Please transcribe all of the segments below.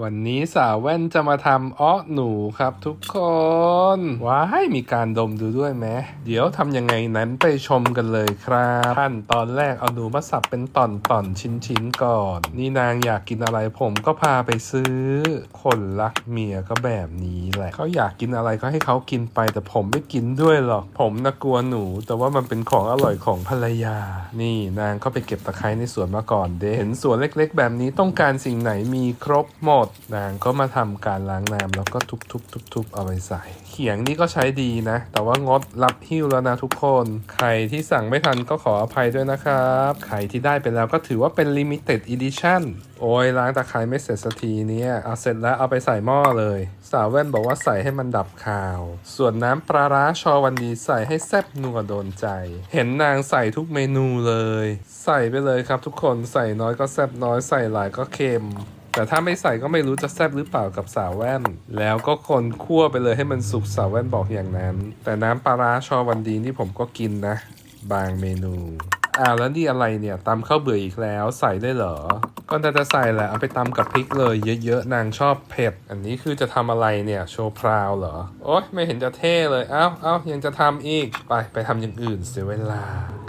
วันนี้สาวแว่นจะมาทำอ้อหนูครับทุกคนว้ายมีการดมดูด้วยไหมเดี๋ยวทำยังไงนั้นไปชมกันเลยครับขั้นตอนแรกเอาหนูมาสับเป็นตอนตอนๆชิ้นๆก่อน นี่นางอยากกินอะไรผมก็พาไปซื้อ คนรักเมียก็แบบนี้แหละเขาอยากกินอะไรก็ให้เขากินไป แต่ผมไม่กินด้วยหรอก ผมนะกลัวหนู แต่ว่ามันเป็นของอร่อยของภรรยา นี่นางก็ไปเก็บตะไคร้ในสวนมาก่อนเดเห็นสวนเล็ก ๆ แบบนี้ต้องการสิ่งไหนมีครบหมดนางก็มาทำการล้างน้ำแล้วก็ทุบๆๆ ๆ เอาไปใส่ เขียงนี่ก็ใช้ดีนะ แต่ว่างดรับหิ้วแล้วนะทุกคน ใครที่สั่งไม่ทันก็ขออภัยด้วยนะครับ ใครที่ได้ไปแล้วก็ถือว่าเป็น limited edition โอ้ยล้างตะไคร้ไม่เสร็จสักทีเนี่ยเอาเสร็จแล้วเอาไปใส่หม้อเลย สาวแว่นบอกว่าใส่ให้มันดับคาว ส่วนน้ำปลาร้าชอวันดีใส่ให้แซ่บนัวโดนใจ เห็นนางใส่ทุกเมนูเลย ใส่ไปเลยครับทุกคนใส่น้อยก็แซ่บน้อยใส่หลายก็เค็ม แต่ถ้าไม่ใส่ก็ไม่รู้จะแซ่บหรือเปล่ากับสาวแว่น แล้วก็คนคั่วไปเลยให้มันสุกสาวแว่นบอกอย่างนั้น แต่น้ำปลาร้าชอวันดีนี่ผมก็กินนะ บางเมนูอ้าวแล้วนี่อะไรเนี่ยตำข้าวเบื่ออีกแล้วใส่ได้เหรอ ก็จะใส่แหละเอาไปตำกับพริกเลยเยอะๆ นางชอบเผ็ด อันนี้คือจะทำอะไรเนี่ย โชว์พราวเหรอ โอ๊ยไม่เห็นจะเท่เลย เอ้าเอ้ายังจะทำอีก ไปไปทำอย่างอื่นเสียเวลา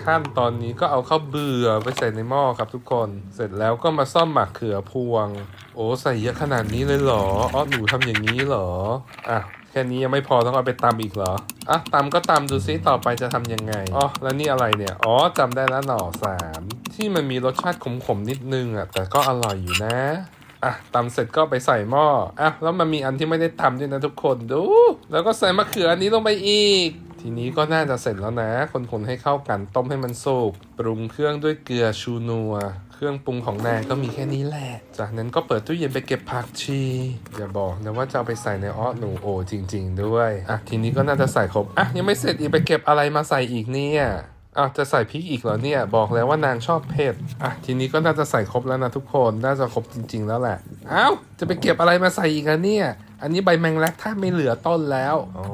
ขั้นตอนนี้ก็เอาข้าวเบื่อไปใส่ในหม้อครับทุกคน เสร็จแล้วก็มาซ่อมหมักเขือพวง โอ้ใส่เยอะขนาดนี้เลยเหรออ๋อหนูทำอย่างนี้เหรออะแค่นี้ยังไม่พอต้องเอาไปตำอีกเหรอ อะตำก็ตำดูซิต่อไปจะทำยังไง อ๋อ แล้วนี่อะไรเนี่ย อ๋อจำได้แล้วหน่อสาม ที่มันมีรสชาติขมๆนิดนึงอะแต่ก็อร่อยอยู่นะอะตำเสร็จก็ไปใส่หม้ออะแล้วมันมีอันที่ไม่ได้ตำด้วยนะทุกคนดู แล้วก็ใส่มะเขืออันนี้ลงไปอีก ทีนี้ก็น่าจะเสร็จแล้วนะ คนๆให้เข้ากันต้มให้มันสุกปรุงเครื่องด้วยเกลือชูนัวเครื่องปรุงของนางก็มีแค่นี้แหละ จากนั้นก็เปิดตู้เย็นไปเก็บผักชี อย่าบอกนะว่าจะเอาไปใส่ในอ้อหนูโอจริง ๆ ด้วยอะทีนี้ก็น่าจะใส่ครบอะยังไม่เสร็จอีกไปเก็บอะไรมาใส่อีกเนี่ย อะจะใส่พริกอีกเหรอเนี่ย บอกแล้วว่านางชอบเผ็ดอะทีนี้ก็น่าจะใส่ครบแล้วนะทุกคนน่าจะครบจริง ๆ แล้วแหละเอ้าจะไปเก็บอะไรมาใส่อีกอะเนี่ย อันนี้ใบแมงลักถ้าไม่เหลือต้นแล้วอ๋อ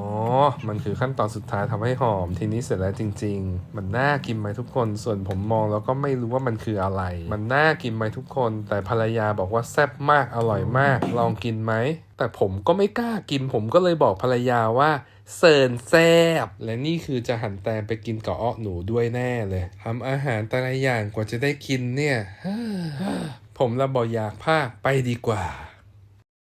มันคือขั้นตอนสุดท้ายทำให้หอม ทีนี้เสร็จแล้วจริง ๆ มันน่ากินไหมทุกคน ส่วนผมมองแล้วก็ไม่รู้ว่ามันคืออะไร มันน่ากินไหมทุกคน แต่ภรรยาบอกว่าแซ่บมาก อร่อยมาก ลองกินไหม แต่ผมก็ไม่กล้ากิน ผมก็เลยบอกภรรยาว่าเสิร์นแซบและนี่คือจะหันแตมไปกินกับอ้อหนูด้วยแน่เลยทำอาหารแต่ละอย่างกว่าจะได้กินเนี่ยผมละบอยากพากไปดีกว่า